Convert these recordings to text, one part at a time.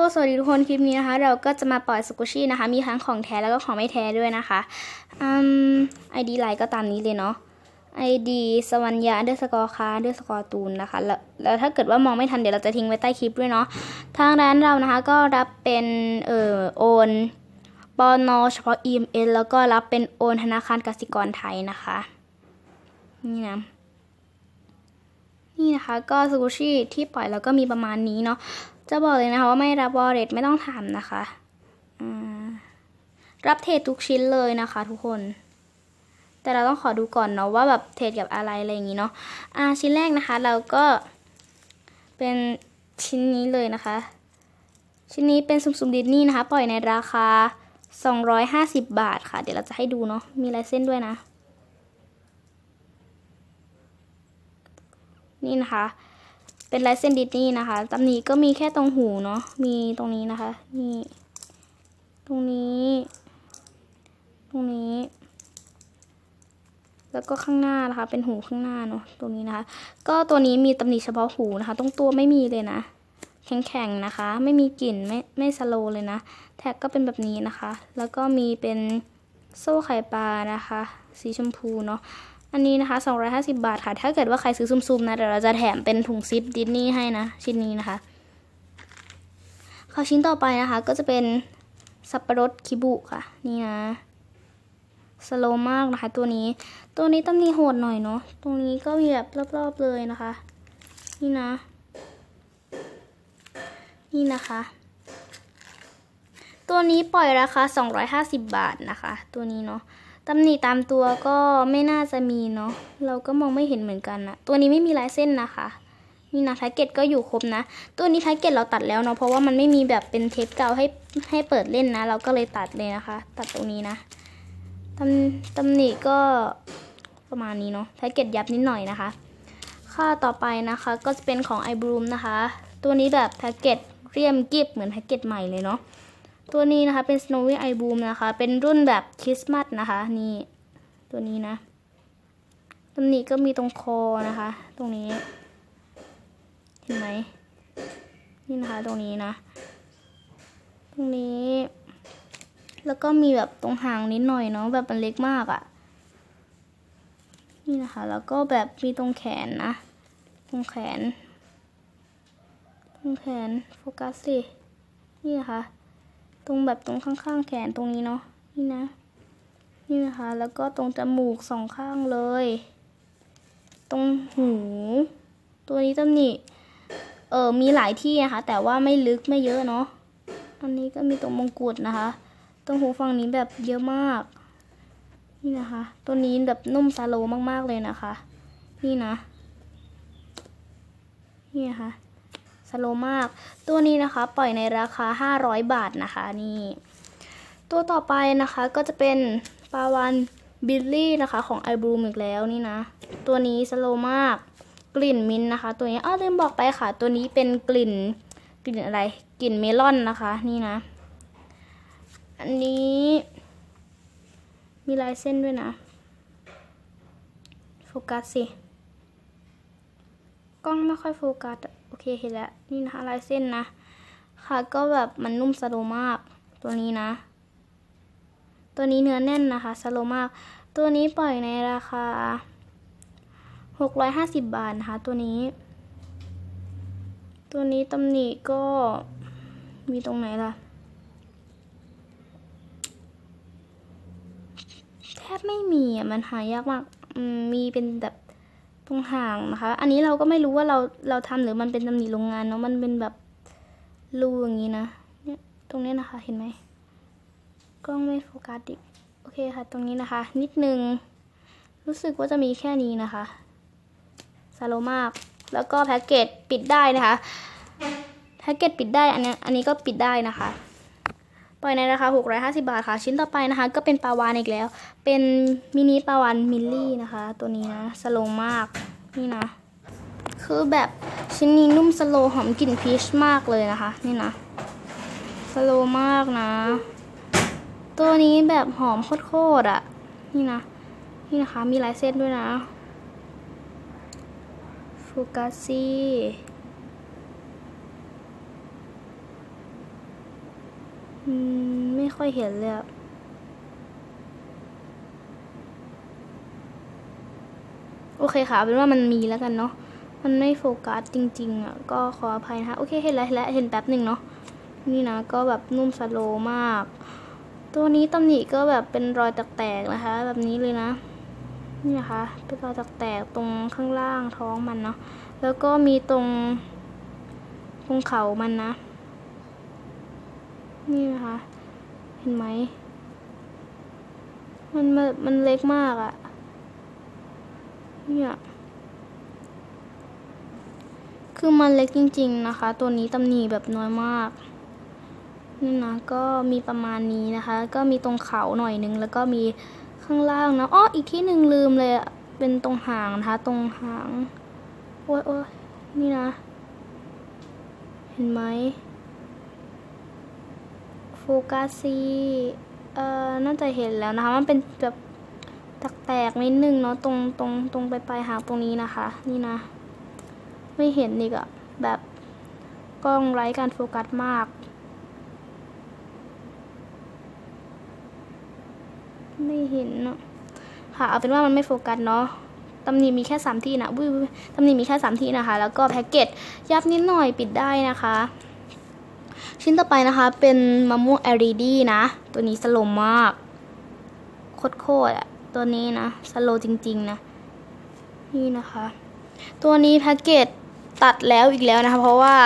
สวัสดีทุกคนคลิปนี้นะคะ เราก็จะมาปล่อยสกุชี่นะคะ มีทั้งของแท้แล้วก็ของไม่แท้ด้วยนะคะอืมไอดีไลน์ก็ตามนี้เลยเนาะไอดีสวัญญาเดอร์สกอร์คาเดอร์สกอร์ตูนนะคะแล้วแล้วถ้าเกิดว่ามองไม่ทันเดี๋ยวเราจะทิ้งไว้ใต้คลิปด้วยเนาะทางร้านเรานะคะก็รับเป็นเอ่อโอนปอนอเฉพาะ EMN แล้วก็รับเป็นโอนธนาคารกสิกรไทยนะคะนี่นะนี่นะคะก็สกูชี่ที่ปล่อยแล้วก็มีประมาณนี้เนาะ จะบอกเลยนะคะว่าไม่รับวอลเล็ตไม่ต้องถามนะคะรับเทรดทุกชิ้นเลยนะคะทุกคน แต่เราต้องขอดูก่อนเนาะว่าแบบเทรดกับอะไรอะไรอย่างนี้เนาะอ่าชิ้นแรกนะคะเราก็เป็นชิ้นนี้เลยนะคะ ชิ้นนี้เป็นซุมซุมดิสนี่นะคะ ปล่อยในราคา 250 บาทค่ะ เดี๋ยวเราจะให้ดูเนาะมีลายเส้นด้วยนะ นี่นะคะ เป็นลายเส้นดิสนีย์นะคะตำหนิก็มีแค่ตรงหูเนาะมีตรงนี้นะคะนี่ตรงนี้ ตรงนี้ แล้วก็ข้างหน้านะคะ เป็นหูข้างหน้าเนาะตรงนี้นะคะ ก็ตัวนี้มีตำหนิเฉพาะหูนะคะตรงตัวไม่มีเลยนะแข็งๆนะคะ ไม่มีกลิ่นไม่ไม่สโลเลยนะ แท็กก็เป็นแบบนี้นะคะ แล้วก็มีเป็นโซ่ไข่ปลานะคะ สีชมพูเนาะ อันนี้นะคะ 250 บาทค่ะ ถ้าเกิดว่าใครซื้อซุ่มๆนะเดี๋ยวเราจะแถมเป็นถุงซิปดิสนีย์ให้นะ ชิ้นนี้นะคะข้าชิ้นต่อไปนะคะ ก็จะเป็นสับปะรดคิบุค่ะ นี่นะสโลมากนะคะ ตัวนี้ ตัวนี้ต้องมีโหดหน่อยเนาะตรงนี้ก็มีแบบรอบๆเลยนะคะ นี่นะ นี่นะคะ ตัวนี้ปล่อยราคา250 บาทนะคะ ตัวนี้เนาะ ตำหนิตามตัวก็ไม่น่าจะมีเนาะเราก็มองไม่เห็นเหมือนกันนะตัวนี้ไม่มีลายเส้นนะคะนี่นะแท็กเก็ตก็อยู่ครบนะ ตัวนี้แท็กเก็ตเราตัดแล้วเนาะเพราะว่ามันไม่มีแบบเป็นเทปเกาให้ให้เปิดเล่นนะ เราก็เลยตัดเลยนะคะ ตัดตรงนี้นะตำตำหนิก็ประมาณนี้เนาะแท็กเก็ตยับนิดหน่อยนะคะ ค่าต่อไปนะคะก็จะเป็นของ i b r o o m นะคะ ตัวนี้แบบแพ็กเกจเรียมกิฟเหมือนแพ็กเกจใหม่เลยเนาะ ตัวนี้นะคะเป็น Snowy Eye Boom นะคะ เป็นรุ่นแบบคริสต์มาสนะคะ นี่ ตัวนี้นะตำหนิก็มีตรงคอนะคะ ตรงนี้ เห็นไหมนี่นะคะ ตรงนี้นะ ตรงนี้ แล้วก็มีแบบตรงหางนิดหน่อยเนาะแบบมันเล็กมากอะ่ะ นี่นะคะ แล้วก็แบบมีตรงแขนนะ ตรงแขน ตรงแขนโฟกัสสิ นี่นะคะ ตรงแบบตรงข้างๆแขนตรงนี้เนาะนี่นะ นี่นะคะ แล้วก็ตรงจมูกสองข้างเลย ตรงหู ตัวนี้ตำหนิเออมีหลายที่นะคะ แต่ว่าไม่ลึกไม่เยอะเนาะอันนี้ก็มีตรงมงกุฎนะคะ ตรงหูฝั่งนี้แบบเยอะมาก นี่นะคะ ตัวนี้แบบนุ่มซาโลมากๆเลยนะคะ นี่นะ นี่นะคะ สโลมาก ตัวนี้นะคะปล่อยในราคา 500 บาทนะคะนี่ตัวต่อไปนะคะก็จะเป็นปลาวานบิลลี่นะคะของไอบรูมอีกแล้วนี่นะ ตัวนี้สโลมาก กลิ่นมิ้นนะคะ ตัวนี้อ้าลืมบอกไปค่ะ ตัวนี้เป็นกลิ่นกลิ่นอะไรกลิ่นเมลอนนะคะนี่นะ อันนี้มีลายเส้นด้วยนะ โฟกัสสิ กล้องไม่ค่อยโฟกัสอะ โอเคเห็นแล้วนี่นะคะลายเส้นนะ ค่ะก็แบบมันนุ่มสโลมาก ตัวนี้นะ ตัวนี้เนื้อแน่นนะคะสโลมาก ตัวนี้ปล่อยในราคา 650 บาทนะคะ ตัวนี้ ตัวนี้ตำหนิก็มีตรงไหนล่ะ แทบไม่มีอะ มันหายากมากมีเป็นแบบ ตรงห่างนะคะ อันนี้เราก็ไม่รู้ว่าเราเราทำหรือมันเป็นตำหนิโรงงานเนาะมันเป็นแบบรูอย่างนี้นะเนี่ยตรงนี้นะคะเห็นไหมกล้องไม่โฟกัสดิโอเคค่ะ ตรงนี้นะคะ นิดนึง รู้สึกว่าจะมีแค่นี้นะคะซาโลมากแล้วก็แพ็กเกจปิดได้นะคะแพ็กเกจปิดได้อันนี้อันนี้ก็ปิดได้นะคะ ปล่อยในราคา 650 บาทค่ะ ชิ้นต่อไปนะคะ ก็เป็นปลาวานอีกแล้ว เป็นมินิปลาวานมิลลี่นะคะ ตัวนี้นะสโลมากนี่นะ คือแบบชิ้นนี้นุ่มสโลหอมกลิ่นพีชมากเลยนะคะ นี่นะสโลมากนะ ตัวนี้แบบหอมโคตรๆอะ นี่นะ นี่นะคะมีลายเส้นด้วยนะฟูกาซี่ อืม ไม่ค่อยเห็นเลยอะโอเคค่ะเป็นว่ามันมีแล้วกันเนาะมันไม่โฟกัสจริง ๆอะก็ขออภัยนะคะโอเคเห็นแล้วเห็นแล้วเห็นแป๊บหนึ่งเนาะนี่นะก็แบบนุ่มสโลมาก ตัวนี้ตำหนิก็แบบเป็นรอยแตกๆนะคะ แบบนี้เลยนะ นี่นะคะเป็นรอยแตกๆตรงข้างล่างท้องมันเนาะแล้วก็มีตรงตรงเขามันนะ นี่นะคะ เห็นไหม มันมันเล็กมากอะเนี่ย คือมันเล็กจริง ๆ นะคะ ตัวนี้ตำหนิแบบน้อยมาก นี่นะ ก็มีประมาณนี้นะคะ ก็มีตรงเขาหน่อยนึง แล้วก็มีข้างล่างนะอ้ออีกที่หนึ่งลืมเลย เป็นตรงหางนะคะ ตรงหาง โอ้ยโอ้ยนี่นะ เห็นไหม ฟกัสซีเอ่อน่าจะเห็นแล้วนะคะ มันเป็นแบบแตกๆนิดนึงเนาะตรงตรงตรงไปปลายหางตรงนี้นะคะ นี่นะ ไม่เห็นอีกอะแบบกล้องไร้การโฟกัสมาก ไม่เห็นเนาะค่ะเอาเป็นว่ามันไม่โฟกัสเนาะตำหนิมีแค่สามที่นะวุ้ยวุ้ยตำหนิมีแค่สามที่นะคะ แล้วก็แพ็กเกจยับนิดหน่อยปิดได้นะคะ ชิ้นต่อไปนะคะเป็นมะม่วง LED นะ ตัวนี้สโลมาก โคตรๆอะตัวนี้นะสโลจริง ๆ นะ นี่นะคะ ตัวนี้แพ็กเกจตัดแล้วอีกแล้วนะคะ เพราะว่า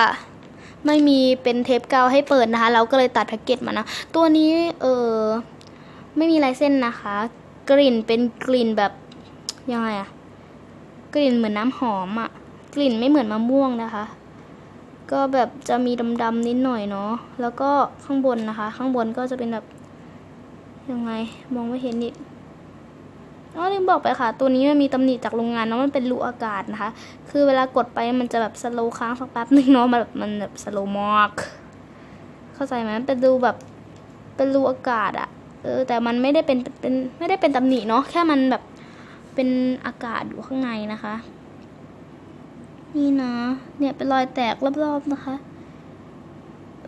ไม่มีเป็นเทปกาวให้เปิดนะคะ เราก็เลยตัดแพ็กเกจมานะ ตัวนี้เออไม่มีลายเส้นนะคะ กลิ่นเป็นกลิ่นแบบยังไงอะกลิ่นเหมือนน้ำหอมอะกลิ่นไม่เหมือนมะม่วงนะคะ ก็แบบจะมีดำๆนิดหน่อยเนาะ แล้วก็ข้างบนนะคะ ข้างบนก็จะเป็นแบบยังไงมองไม่เห็นอีกอ๋อลืมบอกไปค่ะ ตัวนี้มันมีตำหนิจากโรงงานเนาะมันเป็นรูอากาศนะคะ คือเวลากดไปมันจะแบบสโลว์ค้างสักแป๊บนึงเนาะมันแบบมันแบบสโลว์มากเข้าใจไหมมันเป็นรูแบบเป็นรูอากาศอะเออแต่มันไม่ได้เป็นเป็นไม่ได้เป็นตำหนิเนาะแค่มันแบบเป็นอากาศอยู่ข้างในนะคะ นี่นะ เนี่ยเป็นรอยแตกรอบๆนะคะ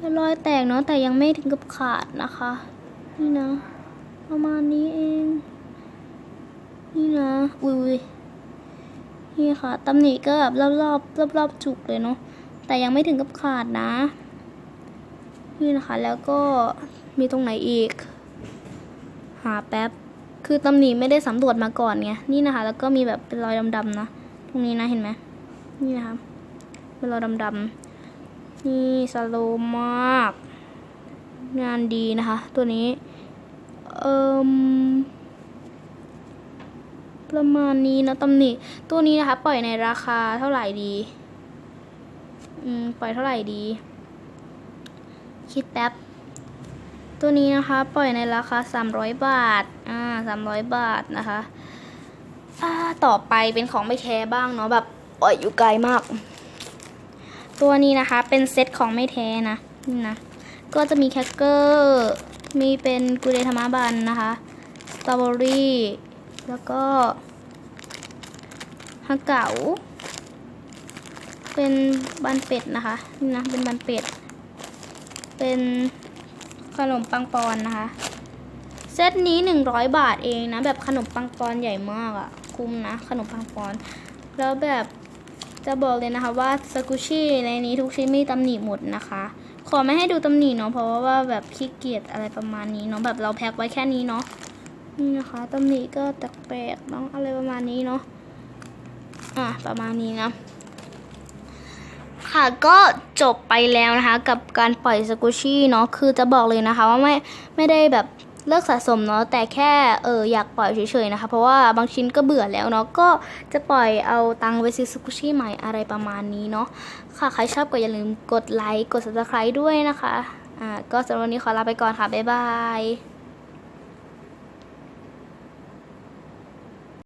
เป็นรอยแตกเนาะแต่ยังไม่ถึงกับขาดนะคะ นี่นะ ประมาณนี้เอง นี่นะ อุ้ยๆนี่ค่ะตำหนิก็แบบรอบๆรอบๆจุกเลยเนาะแต่ยังไม่ถึงกับขาดนะ นี่นะคะ แล้วก็มีตรงไหนอีก หาแป๊บ คือตำหนิไม่ได้สำรวจมาก่อนไง นี่นะคะ แล้วก็มีแบบเป็นรอยดำๆนะ ตรงนี้นะเห็นไหม นี่นะคะเป็นรอยดำๆนี่สโลมาก งานดีนะคะ ตัวนี้ เอ่มประมาณนี้นะตำหนิตัวนี้นะคะ ปล่อยในราคาเท่าไหร่ดี อืม ปล่อยเท่าไหร่ดี คิดแป๊บ ตัวนี้นะคะ ปล่อยในราคา 300 บาท อ่า300 บาทนะคะ อ่า ต่อไปเป็นของไม่แท้บ้างเนาะแบบ ปล่อยอยู่ไกลมาก ตัวนี้นะคะเป็นเซตของไม่แท้นะนี่นะ ก็จะมีแคคเกอร์ มีเป็นกุเรธรรมบันนะคะสตรอเบอรี่แล้วก็ฮักเก๋าเป็นบันเป็ดนะคะ นี่นะ เป็นบันเป็ด เป็นขนมปังปอนนะคะ เซตนี้หนึ่งร้อยบาทเองนะ แบบขนมปังปอนใหญ่มากอะ่ะ คุ้มนะ ขนมปังปอน แล้วแบบ จะบอกเลยนะคะว่าสกุชี่ในนี้ทุกชิ้นมีตำหนิหมดนะคะ ขอไม่ให้ดูตำหนิเนาะเพราะว่าแบบขี้เกียจอะไรประมาณนี้เนาะแบบเราแพ็คไว้แค่นี้เนาะนี่นะคะตำหนิก็แปลกๆเนาะอะไรประมาณนี้เนาะอะประมาณนี้นะค่ะก็จบไปแล้วนะคะ กับการปล่อยสกุชี่เนาะคือจะบอกเลยนะคะ ว่าไม่ไม่ได้แบบ เลิกสะสมเนาะแต่แค่เอออยากปล่อยเฉยๆนะคะ เพราะว่าบางชิ้นก็เบื่อแล้วเนาะก็จะปล่อยเอาตังไปซื้อสกุชี่ใหม่อะไรประมาณนี้เนาะค่ะใครชอบก็อย่าลืมกดไลค์กด subscribe ด้วยนะคะอ่าก็สำหรับวันนี้ขอลาไปก่อนค่ะบ๊ายบาย